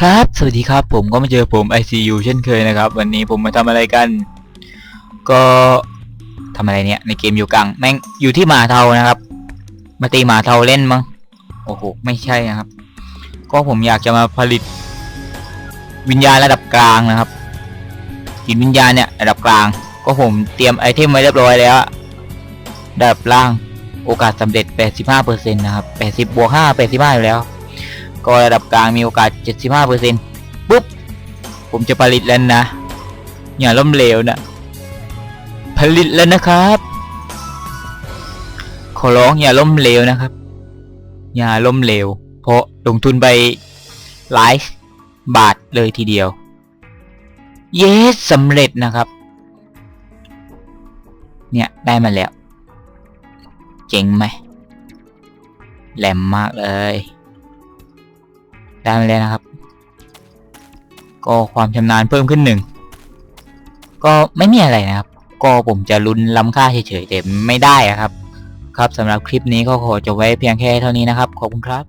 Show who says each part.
Speaker 1: ครับ สวัสดีครับ ผมก็มาเจอผม ICU เช่นเคยนะครับ วันนี้ผมมาทำอะไรกัน ก็ทำอะไรเนี่ย ในเกมอยู่กลางแม่งอยู่ที่หมาเทานะครับ มาตีหมาเทาเล่นมั้ง โอ้โห ไม่ใช่นะครับ ก็ผมอยากจะมาผลิต วิญญาณระดับกลางนะครับจิตวิญญาณเนี่ยระดับกลาง ก็ผมเตรียมไอเทมไว้เรียบร้อยแล้วระดับล่างโอกาสสำเร็จ 85%นะครับ 80บวก5 85อยู่แล้ว ก็ระดับกลางมีโอกาส 75%ปุ๊บ ผมจะผลิตแล้วนะ อย่าล้มเหลวนะ ผลิตแล้วนะครับ ขอร้องอย่าล้มเหลวนะครับ อย่าล้มเหลว เพราะลงทุนไปหลายบาทเลยทีเดียว เยสสำเร็จนะครับ เนี่ย ได้มาแล้ว เจ๋งไหมแหลมมากเลย ได้มาแล้วนะครับ ก็ความชำนาญเพิ่มขึ้นหนึ่งก็ไม่มีอะไรนะครับ ก็ผมจะลุ้นล้ำค่าเฉยๆแต่ไม่ได้อะครับ ครับสำหรับคลิปนี้ก็ขอจบไว้เพียงแค่เท่านี้นะครับ ขอบคุณครับ